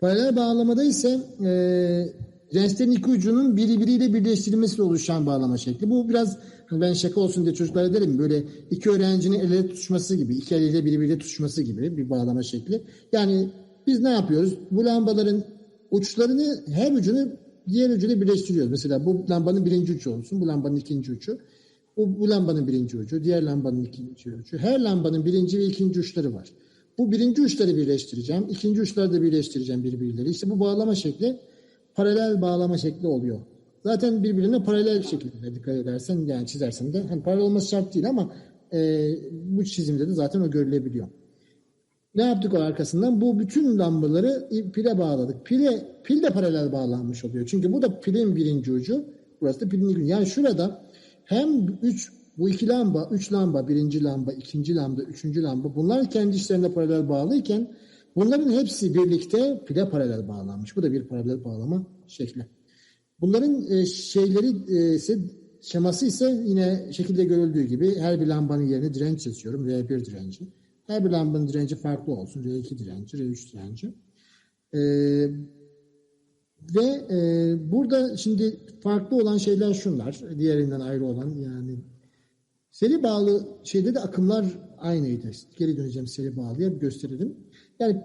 Paralel bağlamada ise e, dirençlerin iki ucunun biri biriyle birleştirilmesiyle oluşan bağlama şekli. Bu biraz hani ben şaka olsun diye çocuklara derim böyle iki öğrencinin el ele tutuşması gibi, iki eliyle birbiriyle tutuşması gibi bir bağlama şekli. Yani biz ne yapıyoruz? Bu lambaların uçlarını her ucunu diğer ucuyla birleştiriyoruz. Mesela bu lambanın birinci ucu olsun, bu lambanın ikinci ucu. Bu, bu lambanın birinci ucu, diğer lambanın ikinci ucu. Her lambanın birinci ve ikinci uçları var. Bu birinci uçları birleştireceğim, ikinci uçları da birleştireceğim birbirleri. İşte bu bağlama şekli paralel bağlama şekli oluyor. Zaten birbirine paralel şekilde dikkat edersen yani çizersen de hani paralel olması şart değil ama e, bu çizimde de zaten o görülebiliyor. Ne yaptık o arkasından? Bu bütün lambaları pile bağladık. Pile, pil de paralel bağlanmış oluyor. Çünkü bu da pilin birinci ucu. Burası da pilin ikinci. Yani şurada hem üç, bu iki lamba, üç lamba, birinci lamba, ikinci lamba, üçüncü lamba bunlar kendi işlerinde paralel bağlıyken bunların hepsi birlikte pile paralel bağlanmış. Bu da bir paralel bağlama şekli. Bunların e, şeyleri e, ise şeması ise yine şekilde görüldüğü gibi her bir lambanın yerine direnç yazıyorum. R1 direnci. Her bir lambanın direnci farklı olsun. R2 direnci, R3 direnci. Ee, ve e, burada şimdi farklı olan şeyler şunlar. Diğerinden ayrı olan yani seri bağlı şeyde de akımlar aynıydı. Geri döneceğim seri bağlıya gösterelim. Yani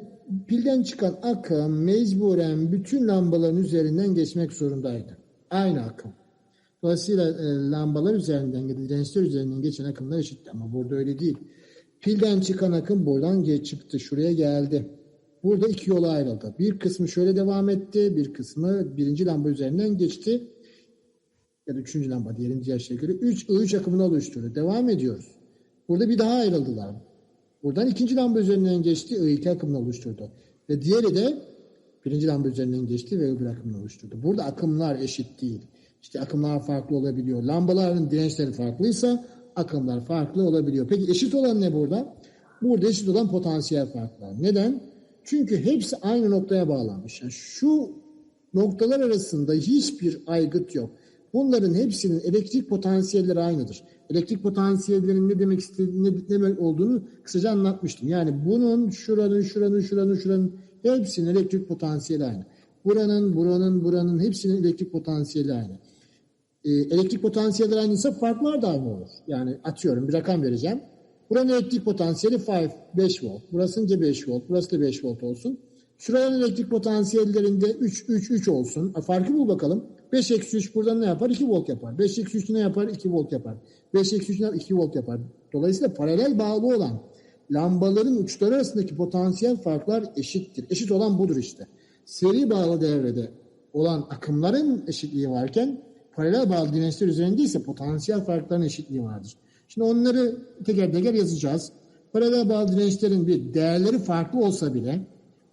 pilden çıkan akım mecburen bütün lambaların üzerinden geçmek zorundaydı. Aynı akım. Dolayısıyla e, lambalar üzerinden dirençler üzerinden geçen akımlar eşitti ama burada öyle değil. Pilden çıkan akım buradan geç çıktı. Şuraya geldi. Burada iki yola ayrıldı. Bir kısmı şöyle devam etti. Bir kısmı birinci lamba üzerinden geçti. Ya da üçüncü lamba diyelim diğer şeye göre. Üç I3 akımını oluşturdu. Devam ediyoruz. Burada bir daha ayrıldılar. Buradan ikinci lamba üzerinden geçti. I2 akımını oluşturdu. Ve diğeri de birinci lamba üzerinden geçti ve öbür akımını oluşturdu. Burada akımlar eşit değil. İşte akımlar farklı olabiliyor. Lambaların dirençleri farklıysa akımlar farklı olabiliyor. Peki eşit olan ne burada? Burada eşit olan potansiyel farklar. Neden? Çünkü hepsi aynı noktaya bağlanmış. Yani şu noktalar arasında hiçbir aygıt yok. Bunların hepsinin elektrik potansiyelleri aynıdır. Elektrik potansiyellerinin ne demek istediğini, ne demek olduğunu kısaca anlatmıştım. Yani bunun, şuranın, şuranın, şuranın, şuranın hepsinin elektrik potansiyeli aynı. Buranın, buranın, buranın hepsinin elektrik potansiyeli aynı e, elektrik potansiyelleri aynıysa farklar da aynı olur. Yani atıyorum bir rakam vereceğim. Buranın elektrik potansiyeli 5, 5 volt. Burasınca 5 volt. Burası da 5 volt olsun. Şuranın elektrik potansiyellerinde 3, 3, 3 olsun. Farkı bul bakalım. 5 eksi 3 buradan ne yapar? 2 volt yapar. 5 eksi 3 ne yapar? 2 volt yapar. 5 eksi 3 ne yapar? 2 volt yapar. Dolayısıyla paralel bağlı olan lambaların uçları arasındaki potansiyel farklar eşittir. Eşit olan budur işte. Seri bağlı devrede olan akımların eşitliği varken paralel bağlı dirençler üzerinde ise potansiyel farkların eşitliği vardır. Şimdi onları teker teker yazacağız. Paralel bağlı dirençlerin bir değerleri farklı olsa bile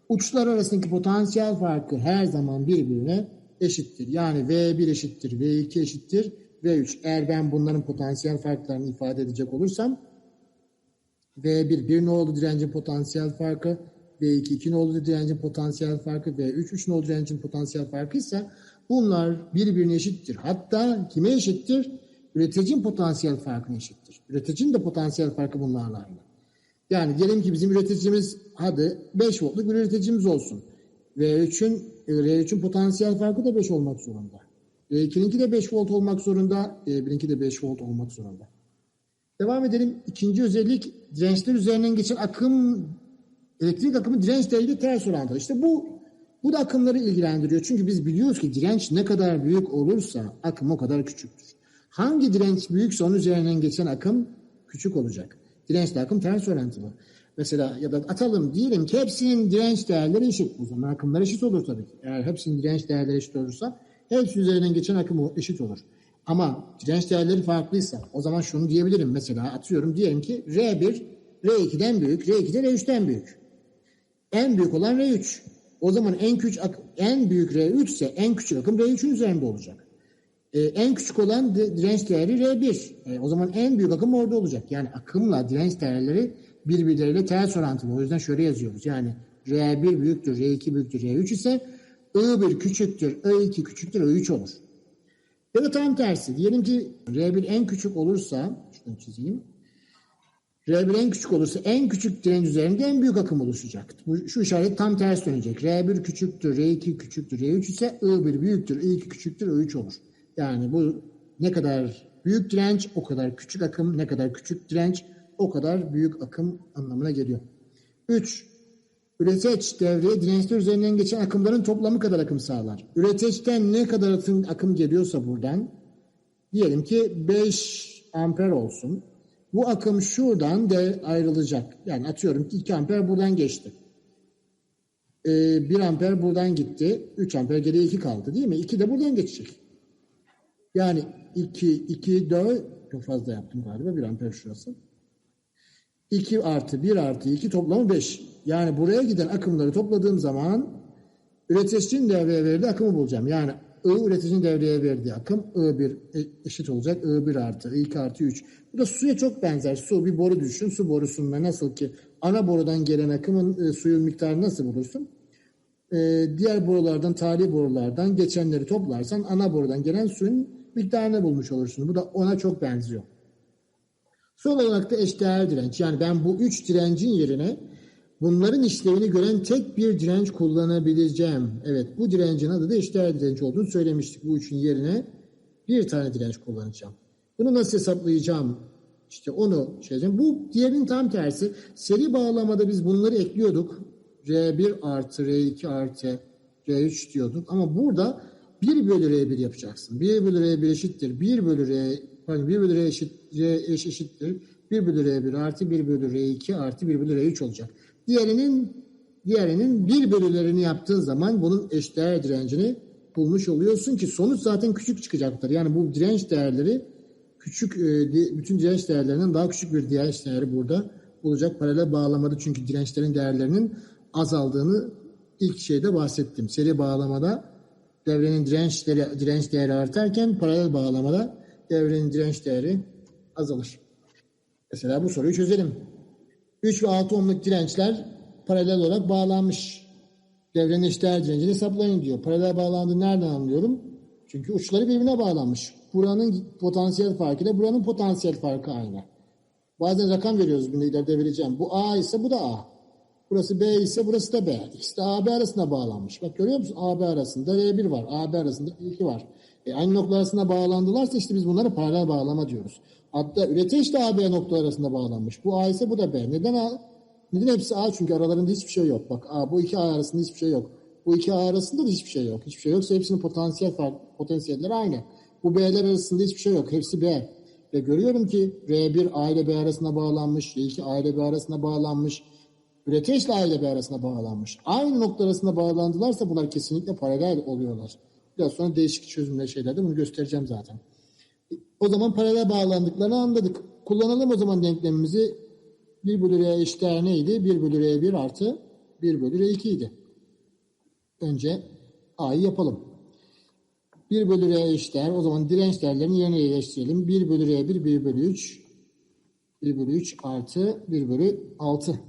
uçlar arasındaki potansiyel farkı her zaman birbirine eşittir. Yani V1 eşittir, V2 eşittir, V3. Eğer ben bunların potansiyel farklarını ifade edecek olursam V1 1 nolu direncin potansiyel farkı, V2 2 nolu direncin potansiyel farkı, V3 3 nolu direncin potansiyel farkı ise Bunlar birbirine eşittir. Hatta kime eşittir? Üreticinin potansiyel farkına eşittir. Üreticinin de potansiyel farkı bunlarla aynı. Yani diyelim ki bizim üreticimiz hadi 5 voltluk bir üreticimiz olsun. R3'ün R3'ün potansiyel farkı da 5 olmak zorunda. R2'ninki de 5 volt olmak zorunda. R1'inki de 5 volt olmak zorunda. Devam edelim. İkinci özellik dirençler üzerinden geçen akım elektrik akımı direnç değeriyle ters orantılı. İşte bu bu da akımları ilgilendiriyor. Çünkü biz biliyoruz ki direnç ne kadar büyük olursa akım o kadar küçüktür. Hangi direnç büyükse onun üzerinden geçen akım küçük olacak. Dirençle akım ters orantılı. Mesela ya da atalım diyelim ki hepsinin direnç değerleri eşit. O zaman akımlar eşit olur tabii ki. Eğer hepsinin direnç değerleri eşit olursa hepsi üzerinden geçen akım eşit olur. Ama direnç değerleri farklıysa o zaman şunu diyebilirim. Mesela atıyorum diyelim ki R1 R2'den büyük, R2 de R3'ten büyük. En büyük olan R3. O zaman en küçük en büyük R3 ise en küçük akım R3'ün üzerinde olacak. Ee, en küçük olan direnç değeri R1. Ee, o zaman en büyük akım orada olacak. Yani akımla direnç değerleri birbirleriyle ters orantılı. O yüzden şöyle yazıyoruz. Yani R1 büyüktür, R2 büyüktür, R3 ise I1 küçüktür, I2 küçüktür, I3 olur. Ya da tam tersi. Diyelim ki R1 en küçük olursa, şunu çizeyim. R1 en küçük olursa en küçük direnç üzerinde en büyük akım oluşacak. Bu, şu işaret tam ters dönecek. R1 küçüktür, R2 küçüktür, R3 ise I1 büyüktür, I2 küçüktür, I3 olur. Yani bu ne kadar büyük direnç o kadar küçük akım, ne kadar küçük direnç o kadar büyük akım anlamına geliyor. 3. Üreteç devreye dirençler üzerinden geçen akımların toplamı kadar akım sağlar. Üreteçten ne kadar akım, geliyorsa buradan diyelim ki 5 amper olsun. Bu akım şuradan de ayrılacak. Yani atıyorum ki 2 amper buradan geçti. Ee, 1 amper buradan gitti. 3 amper geriye 2 kaldı değil mi? 2 de buradan geçecek. Yani 2, 2, 4 çok fazla yaptım galiba. 1 amper şurası. 2 artı 1 artı 2 toplamı 5. Yani buraya giden akımları topladığım zaman üreticinin devreye verdiği akımı bulacağım. Yani I üreticinin devreye verdiği akım I1 eşit olacak. I1 artı I2 artı 3. Bu da suya çok benzer. Su bir boru düşün. Su borusunda nasıl ki ana borudan gelen akımın e, suyun miktarını nasıl bulursun? E, diğer borulardan, tali borulardan geçenleri toplarsan ana borudan gelen suyun miktarını bulmuş olursun. Bu da ona çok benziyor. Son olarak da eşdeğer direnç. Yani ben bu üç direncin yerine bunların işlevini gören tek bir direnç kullanabileceğim. Evet bu direncin adı da eşdeğer direnç olduğunu söylemiştik. Bu üçün yerine bir tane direnç kullanacağım. Bunu nasıl hesaplayacağım? İşte onu şey Bu diğerinin tam tersi. Seri bağlamada biz bunları ekliyorduk. R1 artı R2 artı R3 diyorduk. Ama burada 1 bölü R1 yapacaksın. 1 bölü R1 eşittir. 1 bölü R Hani 1 bölü R eşit, R eş eşittir. 1 bölü R1 artı 1 bölü R2 artı 1 bölü R3 olacak. Diğerinin diğerinin 1 bölülerini yaptığın zaman bunun eşdeğer direncini bulmuş oluyorsun ki sonuç zaten küçük çıkacaktır. Yani bu direnç değerleri küçük e, bütün direnç değerlerinden daha küçük bir direnç değeri burada olacak paralel bağlamada çünkü dirençlerin değerlerinin azaldığını ilk şeyde bahsettim. Seri bağlamada devrenin dirençleri direnç değeri artarken paralel bağlamada devrenin direnç değeri azalır. Mesela bu soruyu çözelim. 3 ve 6 ohmluk dirençler paralel olarak bağlanmış. Devrenin eşdeğer direncini hesaplayın diyor. Paralel bağlandığı nereden anlıyorum? Çünkü uçları birbirine bağlanmış. Buranın potansiyel farkı ile buranın potansiyel farkı aynı. Bazen rakam veriyoruz bunu ileride vereceğim. Bu A ise bu da A. Burası B ise burası da B. İkisi de AB arasında bağlanmış. Bak görüyor musun? AB arasında R1 var. AB arasında R2 var. E, aynı nokta arasında bağlandılarsa işte biz bunları paralel bağlama diyoruz. Hatta üretici de A, B nokta arasında bağlanmış. Bu A ise bu da B. Neden A? Neden hepsi A? Çünkü aralarında hiçbir şey yok. Bak A, bu iki A arasında hiçbir şey yok. Bu iki A arasında da hiçbir şey yok. Hiçbir şey yoksa hepsinin potansiyel fark, potansiyelleri aynı. Bu B'ler arasında hiçbir şey yok. Hepsi B. Ve görüyorum ki R1 A ile B arasında bağlanmış, R2 A ile B arasında bağlanmış, üretici A ile B arasında bağlanmış. Aynı nokta arasında bağlandılarsa bunlar kesinlikle paralel oluyorlar. Biraz sonra değişik çözümler şeylerde bunu göstereceğim zaten. O zaman paralel bağlandıklarını anladık. Kullanalım o zaman denklemimizi 1 bölü R eşitler neydi? 1 bölü R1 artı 1 bölü R2 idi. Önce A'yı yapalım. 1 bölü R eşitler. O zaman direnç değerlerini yerine yerleştirelim. 1 bölü R1 1 bölü 3 1 bölü 3 artı 1 bölü 6.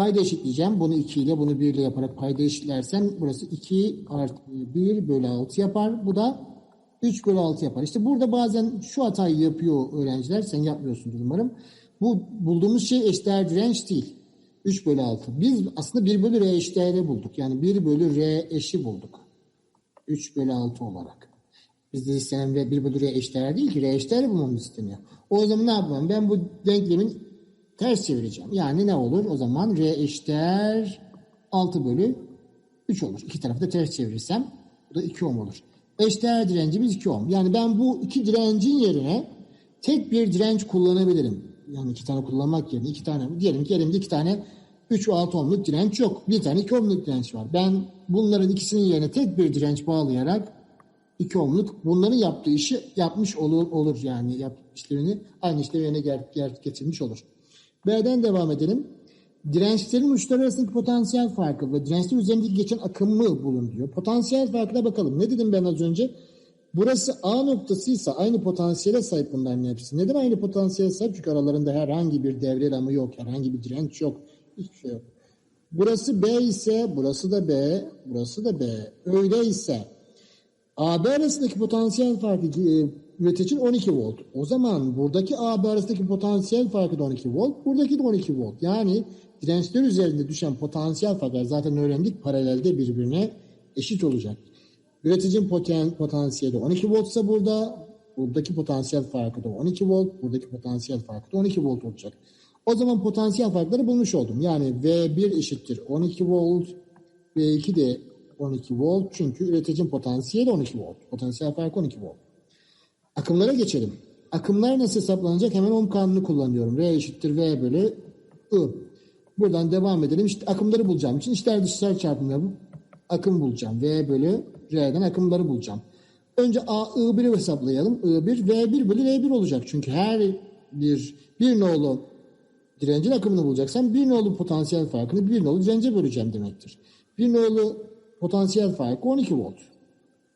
Payda eşitleyeceğim. Bunu 2 ile bunu 1 ile yaparak payda eşitlersem burası 2 artı 1 bölü 6 yapar. Bu da 3 bölü 6 yapar. İşte burada bazen şu hatayı yapıyor öğrenciler. Sen yapmıyorsundur umarım. Bu bulduğumuz şey eşdeğer direnç değil. 3 bölü 6. Biz aslında 1 bölü R eşdeğeri bulduk. Yani 1 bölü R eşi bulduk. 3 bölü 6 olarak. Bizde istenen 1 bölü R eşdeğer değil ki. R eşdeğeri bulmamız isteniyor. O zaman ne yapmam? Ben bu denklemin ters çevireceğim. Yani ne olur? O zaman R eşittir 6 bölü 3 olur. İki tarafı da ters çevirirsem bu da 2 ohm olur. Eşdeğer direncimiz 2 ohm. Yani ben bu iki direncin yerine tek bir direnç kullanabilirim. Yani iki tane kullanmak yerine iki tane. Diyelim ki elimde iki tane 3 ve 6 ohmluk direnç yok. Bir tane 2 ohmluk direnç var. Ben bunların ikisinin yerine tek bir direnç bağlayarak 2 ohmluk bunların yaptığı işi yapmış olur, olur yani yap, işlevini aynı işlevine getirmiş olur. B'den devam edelim. Dirençlerin uçları arasındaki potansiyel farkı ve dirençler üzerindeki geçen akımı bulun diyor. Potansiyel farkına bakalım. Ne dedim ben az önce? Burası A noktasıysa aynı potansiyele sahip bunların hepsi. Neden aynı potansiyele sahip? Çünkü aralarında herhangi bir devre ramı yok. Herhangi bir direnç yok. Hiçbir şey yok. Burası B ise burası da B, burası da B. Öyleyse AB arasındaki potansiyel farkı e, üreticinin 12 volt. O zaman buradaki AB arasındaki potansiyel farkı da 12 volt. Buradaki de 12 volt. Yani dirençler üzerinde düşen potansiyel farklar zaten öğrendik paralelde birbirine eşit olacak. Üreticinin poten, potansiyeli 12 voltsa burada buradaki potansiyel farkı da 12 volt. Buradaki potansiyel farkı da 12 volt olacak. O zaman potansiyel farkları bulmuş oldum. Yani V1 eşittir 12 volt. V2 de 12 volt. Çünkü üreticinin potansiyeli 12 volt. Potansiyel farkı 12 volt. Akımlara geçelim. Akımlar nasıl hesaplanacak? Hemen ohm kanunu kullanıyorum. R eşittir V bölü I. Buradan devam edelim. İşte akımları bulacağım için içler dışlar çarpımı yapıp akım bulacağım. V bölü R'den akımları bulacağım. Önce A, I1'i hesaplayalım. I1, V1 bölü R1 olacak. Çünkü her bir bir nolu direncin akımını bulacaksam bir nolu potansiyel farkını bir nolu dirence böleceğim demektir. Bir nolu potansiyel farkı 12 volt.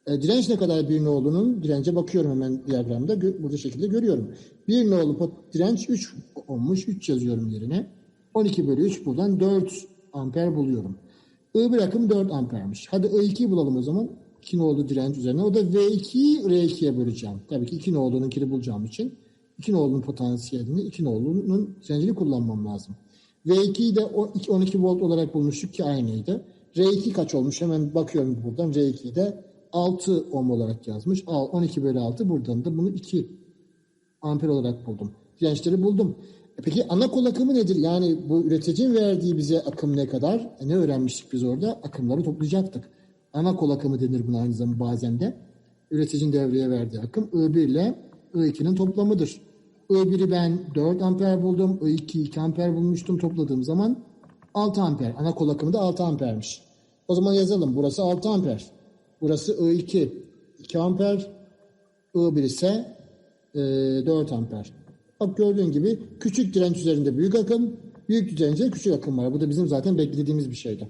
E, direnç ne kadar bir nolunun dirence bakıyorum hemen diyagramda gö- burada şekilde görüyorum. Bir nolu direnç 3 olmuş 3 yazıyorum yerine. 12 bölü 3 buradan 4 amper buluyorum. I1 akım 4 ampermiş. Hadi I2'yi bulalım o zaman. 2 nolu direnç üzerine. O da V2'yi R2'ye böleceğim. Tabii ki 2 nolununkini bulacağım için. 2 nolunun potansiyelini, 2 nolunun direncini kullanmam lazım. V2'yi de o- 12 volt olarak bulmuştuk ki aynıydı. R2 kaç olmuş? Hemen bakıyorum buradan. R2'yi de 6 ohm olarak yazmış. Al 12 bölü 6 buradan da bunu 2 amper olarak buldum. Dirençleri buldum. E peki ana kol akımı nedir? Yani bu üreticinin verdiği bize akım ne kadar? E ne öğrenmiştik biz orada? Akımları toplayacaktık. Ana kol akımı denir buna aynı zamanda bazen de. Üreticinin devreye verdiği akım I1 ile I2'nin toplamıdır. I1'i ben 4 amper buldum. I2'yi 2 amper bulmuştum. Topladığım zaman 6 amper. Ana kol akımı da 6 ampermiş. O zaman yazalım. Burası 6 amper. Burası I2 2 amper. I1 ise e, 4 amper. Bak gördüğün gibi küçük direnç üzerinde büyük akım, büyük dirençte küçük akım var. Bu da bizim zaten beklediğimiz bir şeydi.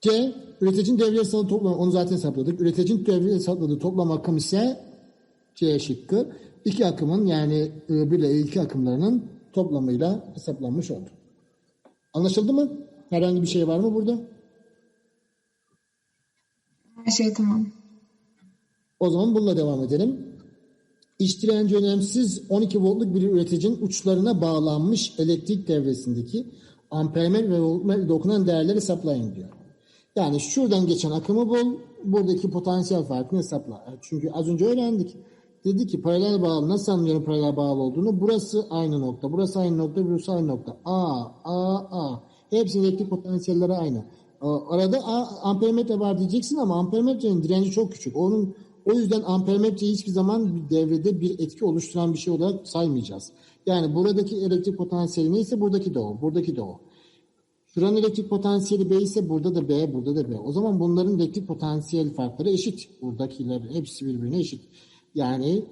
C, üreticinin devreye hesapladığı toplam, onu zaten hesapladık. Üreticinin devreye hesapladığı toplam akım ise C şıkkı. İki akımın yani I1 ile I2 akımlarının toplamıyla hesaplanmış oldu. Anlaşıldı mı? Herhangi bir şey var mı burada? Her şey tamam. O zaman bununla devam edelim. İç direnci önemsiz 12 voltluk bir üreticinin uçlarına bağlanmış elektrik devresindeki ampermetre ve voltmetre dokunan değerleri hesaplayın diyor. Yani şuradan geçen akımı bul, buradaki potansiyel farkını hesapla. Çünkü az önce öğrendik. Dedi ki paralel bağlı nasıl anlıyorum paralel bağlı olduğunu? Burası aynı nokta, burası aynı nokta, burası aynı nokta. A, A, A. Hepsinin elektrik potansiyelleri aynı. Arada ampermetre var diyeceksin ama ampermetrenin direnci çok küçük. Onun o yüzden ampermetreyi hiçbir zaman bir devrede bir etki oluşturan bir şey olarak saymayacağız. Yani buradaki elektrik potansiyeli neyse buradaki de o, buradaki de o. Şuranın elektrik potansiyeli B ise burada da B, burada da B. O zaman bunların elektrik potansiyel farkları eşit. Buradakiler hepsi birbirine eşit. Yani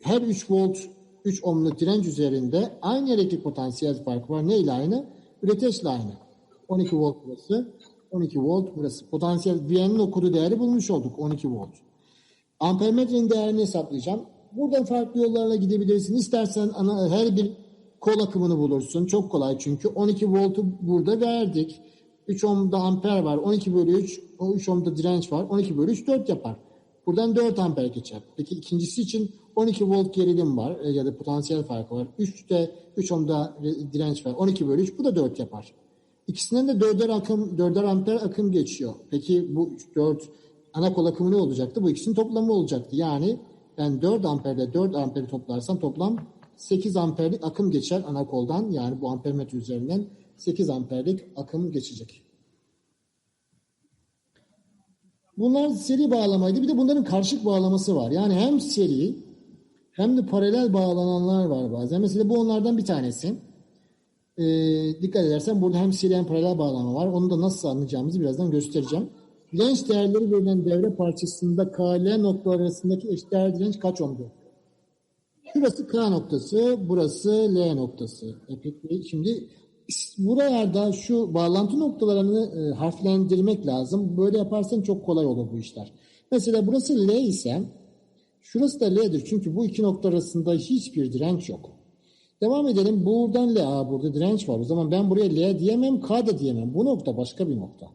her 3 volt 3 ohmluk direnç üzerinde aynı elektrik potansiyel farkı var. Ne ile aynı? Üreteçle aynı. 12 volt burası, 12 volt burası. Potansiyel V'nin okuduğu değeri bulmuş olduk 12 volt. Ampermetrenin değerini hesaplayacağım. Buradan farklı yollarla gidebilirsin. İstersen ana, her bir kol akımını bulursun. Çok kolay çünkü. 12 voltu burada verdik. 3 ohmda amper var. 12 bölü 3, o 3 ohmda direnç var. 12 bölü 3 4 yapar. Buradan 4 amper geçer. Peki ikincisi için 12 volt gerilim var e, ya da potansiyel farkı var. 3'te 3 ohmda re- direnç var. 12 bölü 3 bu da 4 yapar. İkisinden de 4'er akım 4'er amper akım geçiyor. Peki bu 4 ana kol akımı ne olacaktı? Bu ikisinin toplamı olacaktı. Yani ben 4 amperle 4 amperi toplarsam toplam 8 amperlik akım geçer ana koldan. Yani bu ampermetre üzerinden 8 amperlik akım geçecek. Bunlar seri bağlamaydı. Bir de bunların karşılık bağlaması var. Yani hem seri hem de paralel bağlananlar var bazen. Mesela bu onlardan bir tanesi. Ee, dikkat edersen burada hem hem paralel bağlama var. Onu da nasıl anlayacağımızı birazdan göstereceğim. Direnç değerleri verilen devre parçasında KL noktaları arasındaki eşdeğer direnç kaç ohmdur? Şurası K noktası, burası L noktası. E peki şimdi buralarda şu bağlantı noktalarını e, harflendirmek lazım. Böyle yaparsan çok kolay olur bu işler. Mesela burası L ise şurası da L'dir. Çünkü bu iki nokta arasında hiçbir direnç yok. Devam edelim. Buradan L. Burada direnç var. O zaman ben buraya L diyemem, K da diyemem. Bu nokta başka bir nokta.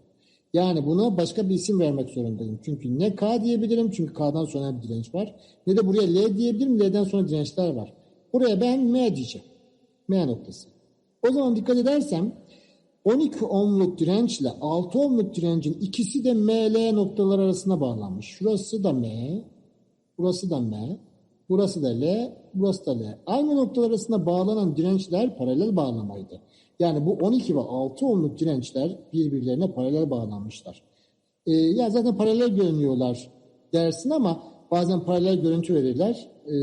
Yani buna başka bir isim vermek zorundayım. Çünkü ne K diyebilirim çünkü K'dan sonra bir direnç var. Ne de buraya L diyebilirim. L'den sonra dirençler var. Buraya ben M diyeceğim. M noktası. O zaman dikkat edersem 12 ohmluk dirençle 6 ohmluk direncin ikisi de ML noktalar arasına bağlanmış. Şurası da M, burası da M, burası da L, burası da L. Aynı noktalar arasında bağlanan dirençler paralel bağlamaydı. Yani bu 12 ve 6 ohmluk dirençler birbirlerine paralel bağlanmışlar. Ee, ya zaten paralel görünüyorlar dersin ama bazen paralel görüntü verirler e,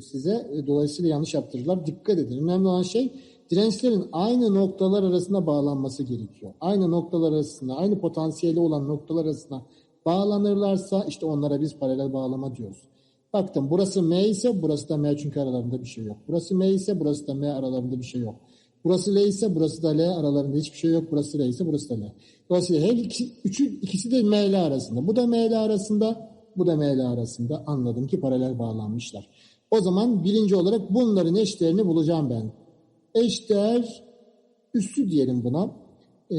size. Dolayısıyla yanlış yaptırırlar. Dikkat edin. Önemli olan şey dirençlerin aynı noktalar arasında bağlanması gerekiyor. Aynı noktalar arasında, aynı potansiyeli olan noktalar arasında bağlanırlarsa işte onlara biz paralel bağlama diyoruz. Baktım burası M ise burası da M çünkü aralarında bir şey yok. Burası M ise burası da M aralarında bir şey yok. Burası L ise burası da L aralarında hiçbir şey yok. Burası L ise burası da L. Dolayısıyla her iki, üçü, ikisi de M ile arasında. Bu da M ile arasında, bu da M ile arasında anladım ki paralel bağlanmışlar. O zaman birinci olarak bunların eşlerini bulacağım ben. Eşdeğer üssü diyelim buna. Ee,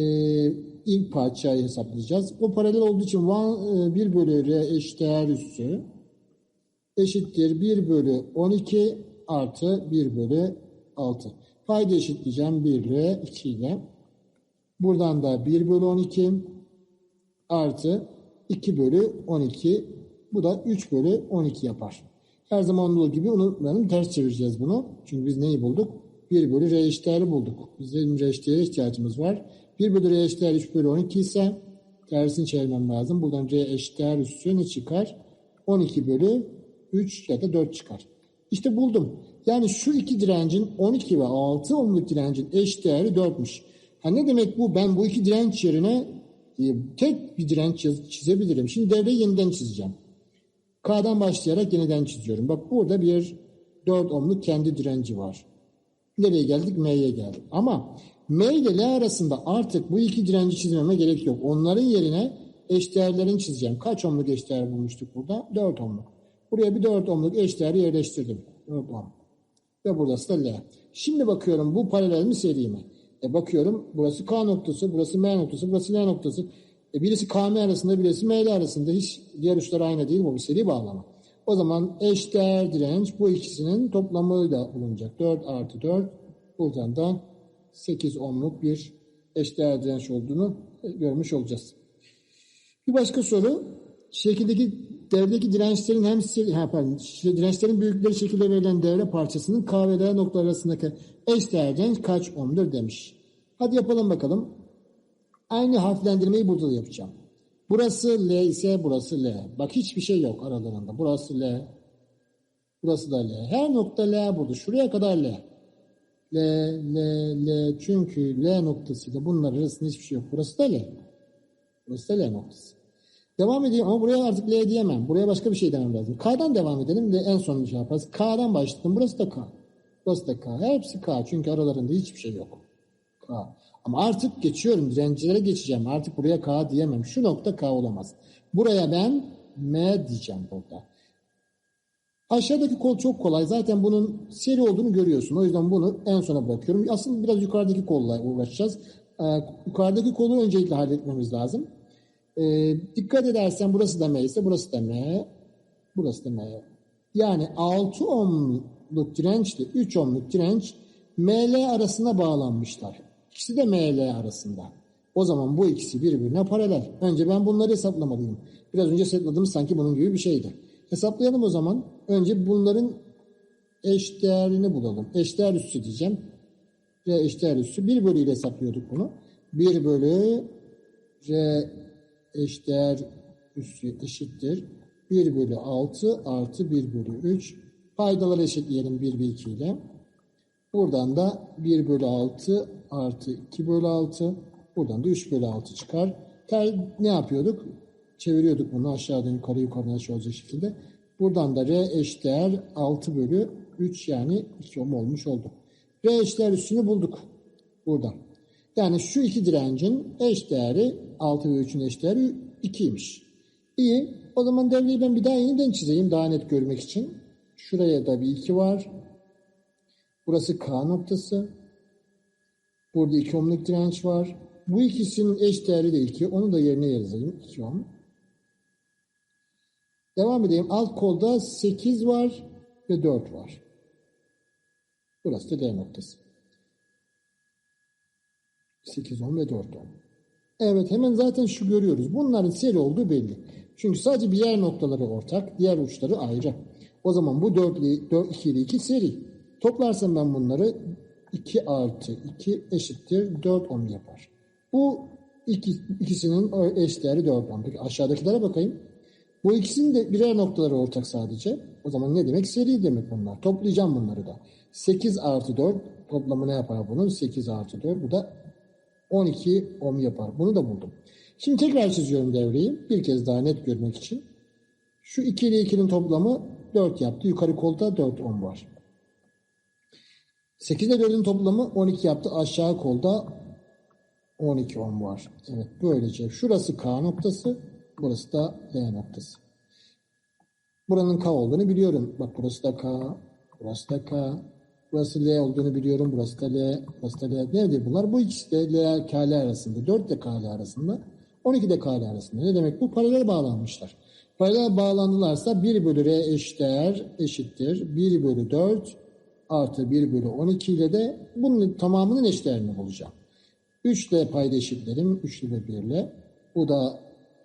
ilk parçayı hesaplayacağız. O paralel olduğu için 1 bölü R eşdeğer üssü eşittir 1 bölü 12 artı 1 bölü 6. Payda eşitleyeceğim 1 ile 2 ile. Buradan da 1 bölü 12 artı 2 bölü 12. Bu da 3 bölü 12 yapar. Her zaman olduğu gibi unutmayalım ters çevireceğiz bunu. Çünkü biz neyi bulduk? 1 bölü R eşitleri bulduk. Bizim R eşitleri ihtiyacımız var. 1 bölü R eşitler 3 bölü 12 ise tersini çevirmem lazım. Buradan R eşitler üstü ne çıkar? 12 bölü 3 ya da 4 çıkar. İşte buldum. Yani şu iki direncin 12 ve 6 ohmluk direncin eş değeri 4'müş. Ha ne demek bu? Ben bu iki direnç yerine e, tek bir direnç çizebilirim. Şimdi devreyi yeniden çizeceğim. K'dan başlayarak yeniden çiziyorum. Bak burada bir 4 ohmluk kendi direnci var. Nereye geldik? M'ye geldik. Ama M ile L arasında artık bu iki direnci çizmeme gerek yok. Onların yerine eşdeğerlerini çizeceğim. Kaç ohmluk eşdeğer bulmuştuk burada? 4 ohmluk. Buraya bir 4 ohmluk eşdeğeri yerleştirdim. 4 ohm. Ve burası da L. Şimdi bakıyorum bu paralel mi seri mi? E bakıyorum burası K noktası, burası M noktası, burası L noktası. E birisi KM arasında, birisi ML arasında. Hiç diğer uçlar aynı değil. Bu bir seri bağlama. O zaman eşdeğer direnç bu ikisinin toplamıyla bulunacak. 4 artı 4. Buradan da 8 ohmluk bir eşdeğer direnç olduğunu görmüş olacağız. Bir başka soru. Şekildeki devredeki dirençlerin hem pardon, dirençlerin büyükleri şekilde verilen devre parçasının K ve L noktaları arasındaki eşdeğer direnç kaç ohmdur demiş. Hadi yapalım bakalım. Aynı harflendirmeyi burada da yapacağım. Burası L ise burası L. Bak hiçbir şey yok aralarında. Burası L. Burası da L. Her nokta L burada. Şuraya kadar L. L, L, L. Çünkü L noktasıyla bunlar arasında hiçbir şey yok. Burası da L. Burası da L noktası. Devam edeyim ama buraya artık L diyemem. Buraya başka bir şey demem lazım. K'dan devam edelim de en son şey yaparız. K'dan başladım. Burası da K. Burası da K. Hepsi K. Çünkü aralarında hiçbir şey yok. K. Ama artık geçiyorum. Direncilere geçeceğim. Artık buraya K diyemem. Şu nokta K olamaz. Buraya ben M diyeceğim burada. Aşağıdaki kol çok kolay. Zaten bunun seri olduğunu görüyorsun. O yüzden bunu en sona bırakıyorum. Aslında biraz yukarıdaki kolla uğraşacağız. Ee, yukarıdaki kolu öncelikle halletmemiz lazım. Ee, dikkat edersen burası da M ise burası da M. Burası da M. Yani 6 ohmluk dirençle 3 ohmluk direnç ML arasına bağlanmışlar. İkisi de ML arasında. O zaman bu ikisi birbirine paralel. Önce ben bunları hesaplamalıyım. Biraz önce hesapladığımız sanki bunun gibi bir şeydi. Hesaplayalım o zaman. Önce bunların eş değerini bulalım. Eş değer üssü diyeceğim. R eş değer üssü. 1 bölü ile hesaplıyorduk bunu. 1 bölü R eş değer üssü eşittir. 1 bölü 6 artı 1 bölü 3. Paydaları eşitleyelim 1 ve 2 ile. Buradan da 1 bölü 6 artı 2 bölü 6. Buradan da 3 bölü 6 çıkar. Ter, ne yapıyorduk? Çeviriyorduk bunu aşağıdan yukarı yukarıdan aşağı olacak şekilde. Buradan da R eşdeğer 6 bölü 3 yani 2 ohm olmuş oldu. R eşdeğer üstünü bulduk. Buradan. Yani şu iki direncin eş değeri 6 ve 3'ün eş değeri 2'ymiş. İyi. O zaman devreyi ben bir daha yeniden çizeyim daha net görmek için. Şuraya da bir 2 var. Burası K noktası. Burada 2 ohmluk direnç var. bu ikisinin eş değeri de 2. Onu da yerine yazayım. 2 ohm. Devam edeyim. Alt kolda 8 var ve 4 var. Burası da D noktası. 8 ohm ve 4 ohm. Evet hemen zaten şu görüyoruz. Bunların seri olduğu belli. Çünkü sadece bir yer noktaları ortak, diğer uçları ayrı. O zaman bu 4 ile 4, 2 ile 2 seri. Toplarsam ben bunları 2 artı 2 eşittir 4 ohm yapar. Bu iki, ikisinin eş değeri 4 ohm. Peki aşağıdakilere bakayım. Bu ikisinin de birer noktaları ortak sadece. O zaman ne demek? Seri demek bunlar. Toplayacağım bunları da. 8 artı 4 toplamı ne yapar bunun? 8 artı 4. Bu da 12 ohm yapar. Bunu da buldum. Şimdi tekrar çiziyorum devreyi. Bir kez daha net görmek için. Şu 2 ile 2'nin toplamı 4 yaptı. Yukarı kolda 4 ohm var. 8 ile 4'ün toplamı 12 yaptı. Aşağı kolda 12 ohm var. Evet böylece şurası K noktası. Burası da L noktası. Buranın K olduğunu biliyorum. Bak burası da K. Burası da K. Burası L olduğunu biliyorum. Burası da L. Burası da L. Nedir bunlar? Bu ikisi de L, K, L arasında. 4 de K, L arasında. 12 de K, L arasında. Ne demek bu? Paralel bağlanmışlar. Paralel bağlandılarsa 1 bölü R eşdeğer eşittir. 1 bölü 4 artı 1 bölü 12 ile de bunun tamamının eşdeğerini bulacağım. 3 ile payda eşitlerim. 3 ile 1 ile. Bu da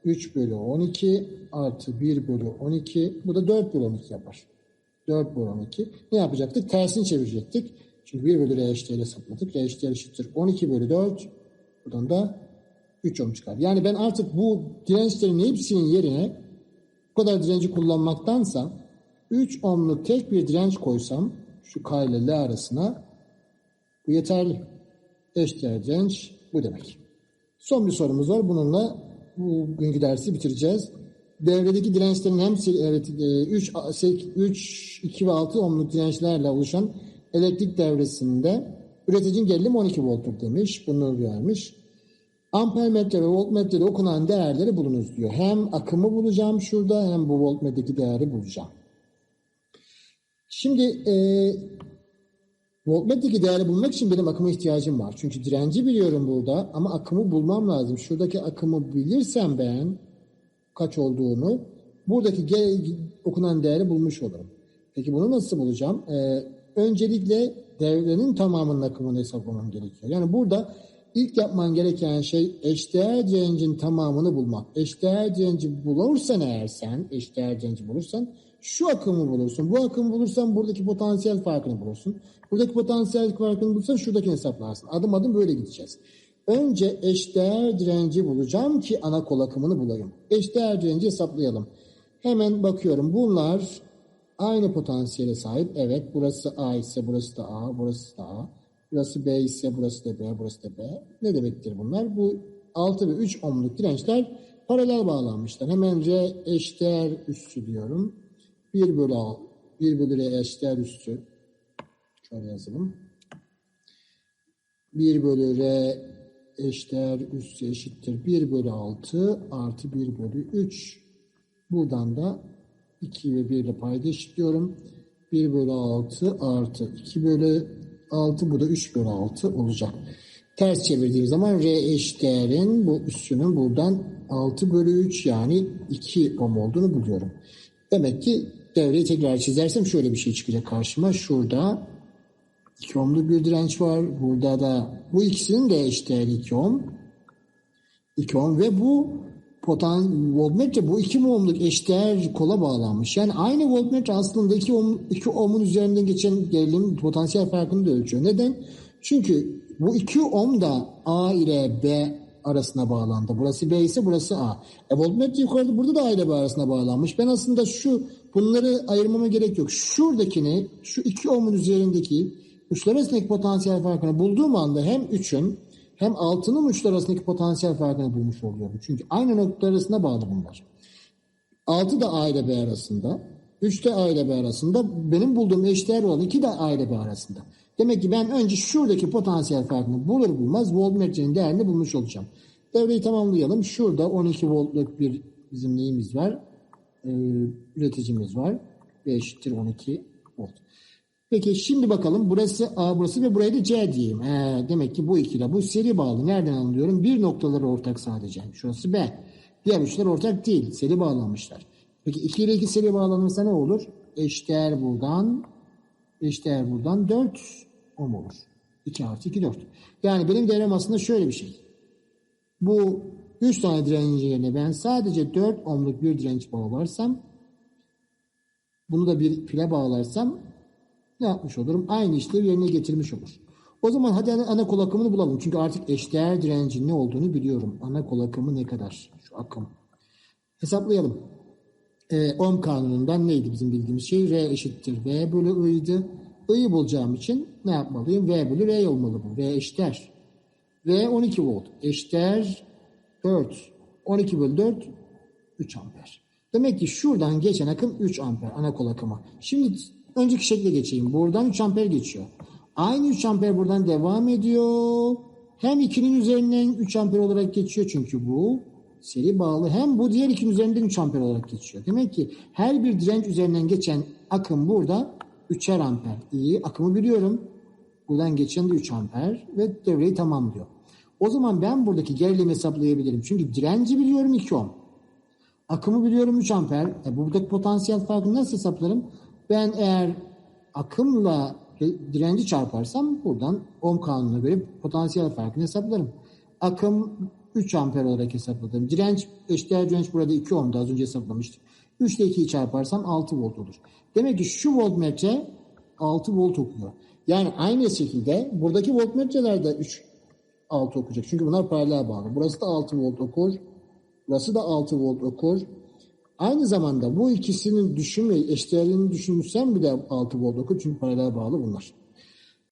3 bölü 12 artı 1 bölü 12. Bu da 4 bölü 12 yapar. 4 bölü 12. Ne yapacaktık? Tersini çevirecektik. Çünkü 1 bölü R eşdeğeri hesapladık. R eşittir 12 bölü 4. Buradan da 3 ohm çıkar. Yani ben artık bu dirençlerin hepsinin yerine bu kadar direnci kullanmaktansa 3 ohmluk tek bir direnç koysam şu K ile L arasına bu yeterli. Eşdeğer direnç bu demek. Son bir sorumuz var. Bununla bugünkü dersi bitireceğiz. Devredeki dirençlerin hepsi evet, 3, 3, 2 ve 6 ohmluk dirençlerle oluşan elektrik devresinde üreticinin gerilimi 12 volttur demiş. Bunu vermiş. Ampermetre ve voltmetrede okunan değerleri bulunuz diyor. Hem akımı bulacağım şurada hem bu voltmetredeki değeri bulacağım. Şimdi e, voltmetredeki değeri bulmak için benim akıma ihtiyacım var. Çünkü direnci biliyorum burada ama akımı bulmam lazım. Şuradaki akımı bilirsem ben kaç olduğunu buradaki okunan değeri bulmuş olurum. Peki bunu nasıl bulacağım? Ee, öncelikle devrenin tamamının akımını hesaplamam gerekiyor. Yani burada ilk yapman gereken şey eşdeğer direncin tamamını bulmak. Eşdeğer direnci bulursan eğer sen, eşdeğer direnci bulursan şu akımı bulursun. Bu akımı bulursan buradaki potansiyel farkını bulursun. Buradaki potansiyel farkını bulursan şuradakini hesaplarsın. Adım adım böyle gideceğiz. Önce eşdeğer direnci bulacağım ki ana kol akımını bulayım. Eşdeğer direnci hesaplayalım. Hemen bakıyorum. Bunlar aynı potansiyele sahip. Evet burası A ise burası da A, burası da A. Burası B ise burası da B, burası da B. Ne demektir bunlar? Bu 6 ve 3 ohmluk dirençler paralel bağlanmışlar. Hemen R eşdeğer üssü diyorum. 1 bölü A, 1 bölü R eşdeğer üssü. Şöyle yazalım. 1 bölü R eşdeğer üssü eşittir 1 bölü 6 artı 1 bölü 3. Buradan da 2 ve 1 ile payda eşitliyorum. 1 bölü 6 artı 2 bölü 6 bu da 3 bölü 6 olacak. Ters çevirdiğim zaman R eşdeğerin bu üssünün buradan 6 bölü 3 yani 2 ohm olduğunu buluyorum. Demek ki devreyi tekrar çizersem şöyle bir şey çıkacak karşıma. Şurada 2 ohmluk bir direnç var. Burada da bu ikisinin de eşdeğeri 2 ohm. 2 ohm ve bu potan voltmetre bu 2 ohmluk eşdeğer kola bağlanmış. Yani aynı voltmetre aslında 2 ohm 2 ohmun üzerinden geçen gerilim potansiyel farkını da ölçüyor. Neden? Çünkü bu 2 ohm da A ile B arasına bağlandı. Burası B ise burası A. E, voltmetre yukarıda burada da A ile B arasına bağlanmış. Ben aslında şu bunları ayırmama gerek yok. Şuradakini şu 2 ohmun üzerindeki uçlar arasındaki potansiyel farkını bulduğum anda hem 3'ün hem 6'nın uçlar arasındaki potansiyel farkını bulmuş oluyorum. Çünkü aynı nokta arasında bağlı bunlar. 6 da A ile B arasında. 3 de A ile B arasında. Benim bulduğum eşdeğer olan 2 de A ile B arasında. Demek ki ben önce şuradaki potansiyel farkını bulur bulmaz voltmetrenin değerini bulmuş olacağım. Devreyi tamamlayalım. Şurada 12 voltluk bir bizim neyimiz var? Ee, üreticimiz var. Ve eşittir 12 volt. Peki şimdi bakalım burası A burası ve buraya da C diyeyim. Ee, demek ki bu ikili bu seri bağlı. Nereden anlıyorum? Bir noktaları ortak sadece. Şurası B. Diğer üçler ortak değil. Seri bağlanmışlar. Peki 2 ile 2 seri bağlanırsa ne olur? Eşdeğer buradan eşdeğer buradan 4 ohm olur. 2 artı 2 4. Yani benim devrem aslında şöyle bir şey. Bu 3 tane direnci yerine ben sadece 4 ohmluk bir direnç bağlarsam bunu da bir pile bağlarsam ne yapmış olurum? Aynı işlevi yerine getirmiş olur. O zaman hadi ana, ana kol akımını bulalım. Çünkü artık eşdeğer direncin ne olduğunu biliyorum. Ana kol akımı ne kadar? Şu akım. Hesaplayalım. Ee, ohm kanunundan neydi bizim bildiğimiz şey? R eşittir V bölü I'ydı. I'yı bulacağım için ne yapmalıyım? V bölü R olmalı bu. V eşdeğer. V 12 volt. Eşdeğer 4. 12 bölü 4 3 amper. Demek ki şuradan geçen akım 3 amper ana kol akımı. Şimdi önceki şekle geçeyim. Buradan 3 amper geçiyor. Aynı 3 amper buradan devam ediyor. Hem 2'nin üzerinden 3 amper olarak geçiyor çünkü bu seri bağlı. Hem bu diğer 2'nin üzerinden 3 amper olarak geçiyor. Demek ki her bir direnç üzerinden geçen akım burada 3'er amper. İyi akımı biliyorum. Buradan geçen de 3 amper ve devreyi tamamlıyor. O zaman ben buradaki gerilimi hesaplayabilirim. Çünkü direnci biliyorum 2 ohm. Akımı biliyorum 3 amper. E buradaki potansiyel farkını nasıl hesaplarım? Ben eğer akımla direnci çarparsam buradan ohm kanununa göre potansiyel farkını hesaplarım. Akım 3 amper olarak hesapladım. Direnç, eşdeğer direnç burada 2 ohm'da az önce hesaplamıştık. 3 ile 2'yi çarparsam 6 volt olur. Demek ki şu voltmetre 6 volt okuyor. Yani aynı şekilde buradaki voltmetreler de 3 6 okuyacak. Çünkü bunlar paralel bağlı. Burası da 6 volt okur. Burası da 6 volt okur. Aynı zamanda bu ikisinin düşümü eşdeğerini düşünürsem bir de 6 volt okur. Çünkü paralel bağlı bunlar.